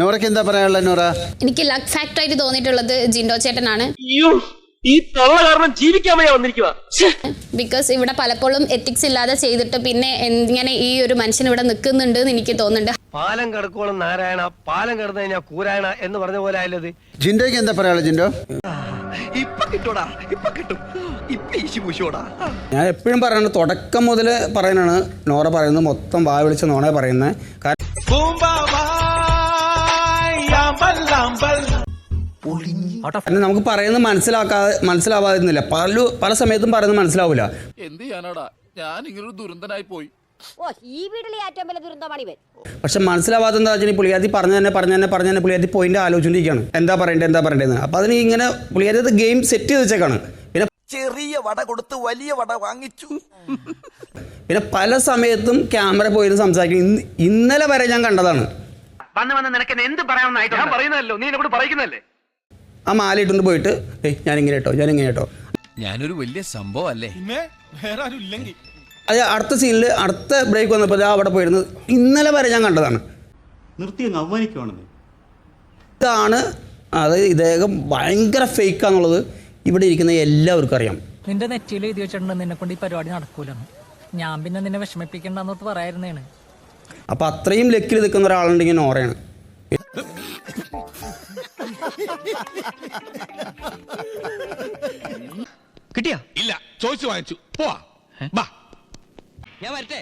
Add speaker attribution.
Speaker 1: നോറയ്ക്ക് എന്താ പറയാനുള്ള നോറ?
Speaker 2: എനിക്ക് ലക്ക് ഫാക്ടർ ആയിട്ട് തോന്നിയിട്ടുള്ളത് ജിൻഡോ ചേട്ടനാണ്.
Speaker 3: അയ്യോ ഈ തള്ള കാരണം ജീവിക്കാൻ വയ്യ വന്നിരിക്കുക
Speaker 2: ബിക്കോസ് ഇവിടെ പലപ്പോഴും എത്തിക്സ് ഇല്ലാതെ ചെയ്തിട്ട് പിന്നെ എങ്ങനെ ഈ ഒരു മനുഷ്യൻ ഇവിടെ നിൽക്കുന്നുണ്ട് എന്ന് എനിക്ക് തോന്നുന്നുണ്ട്.
Speaker 3: പാലം കടക്കോളം നാരായണ പാലം കിടന്നു കഴിഞ്ഞാൽ കൂരായണ എന്ന് പറഞ്ഞ പോലെ ആയത്
Speaker 1: ജിൻഡോയ്ക്ക് എന്താ പറയാനുള്ളത് ജിൻഡോ?
Speaker 4: ഇപ്പൊ കിട്ടൂടാ ഇപ്പൊ കിട്ടും.
Speaker 5: ഞാൻ എപ്പോഴും പറയുന്നത് തുടക്കം മുതൽ പറയുന്നതാണ്. നോറ പറയുന്നത് മൊത്തം വാ വിളിച്ച് നോണ പറയുന്നത് കാരണം കാരണം നമുക്ക് പറയുന്നത് മനസ്സിലാക്കാ മനസ്സിലാവാതിരുന്നില്ല. പല പല സമയത്തും പറയുന്നത് മനസ്സിലാവില്ല
Speaker 6: എന്ത് ചെയ്യാനാടാ? ഞാൻ ഇങ്ങനൊരു ദുരന്തനായി പോയി.
Speaker 5: പക്ഷെ മനസ്സിലാവാത്ത എന്താ വെച്ചാൽ പുള്ളിയാത്തി പറഞ്ഞു തന്നെ പറഞ്ഞു തന്നെ പറഞ്ഞു തന്നെ പുള്ളിയാത്തി പോയിന്റ് ആലോചിച്ചുകൊണ്ടിരിക്കുകയാണ് എന്താ പറയണ്ടേ എന്താ പറയണ്ടേന്ന്. അപ്പൊ അതിന് ഇങ്ങനെ പുള്ളിയാത്തി ഗെയിം സെറ്റ് ചെയ്ത് വെച്ചേക്കാണ്. പിന്നെ
Speaker 4: ചെറിയ വട കൊടുത്ത് വലിയ വട വാങ്ങിച്ചു.
Speaker 5: പിന്നെ പല സമയത്തും ക്യാമറ പോയിരുന്നു സംസാരിക്കും. ഇന്നലെ വരെ ഞാൻ കണ്ടതാണ്.
Speaker 3: വന്ന് വന്ന് നിനക്ക് എന്ത് പറയാമെന്നായിട്ട് ഞാൻ പറയുന്നതല്ലോ. നീ എന്നോട് പറയുന്നതല്ലേ
Speaker 5: ആ മാല ഇട്ടുകൊണ്ട് പോയിട്ട് ഏയ് ഞാനിങ്ങനെ കേട്ടോ ഞാനിങ്ങനെ കേട്ടോ.
Speaker 6: ഞാനൊരു വലിയ സംഭവം അല്ലേ
Speaker 5: അതെ അടുത്ത സീനിൽ അടുത്ത ബ്രേക്ക് വന്നപ്പോൾ ഞാൻ അവിടെ പോയിരുന്നത് ഇന്നലെ വരെ ഞാൻ കണ്ടതാണ്.
Speaker 7: നിർത്തി അങ്ങ് അവമാനിക്കുവാണെന്ന്.
Speaker 5: ഇതാണ് അത് ഇദ്ദേഹം ഭയങ്കര ഫേക്കാന്നുള്ളത് ഇവിടെ ഇരിക്കുന്ന എല്ലാവർക്കും അറിയാം.
Speaker 8: നിന്റെ നെറ്റിയിൽ എഴുതി വെച്ചിട്ടുണ്ട് നിന്നെ കൊണ്ട് ഈ പരിപാടി നടക്കൂലെന്ന്. ഞാൻ പിന്നെ നിന്നെ വിഷമിപ്പിക്കണ്ടെന്നോട്ട് പറയായിരുന്നേണ്.
Speaker 5: അപ്പോൾ അത്രയും ലക്കിൽ നിൽക്കുന്ന ഒരാളുണ്ടെങ്കിൽ നോറയാണ്
Speaker 4: കിട്ടിയാ?
Speaker 6: ഇല്ല ചോദിച്ചു വാങ്ങിച്ചു. പോവാ.
Speaker 4: ഞാൻ വരട്ടെ?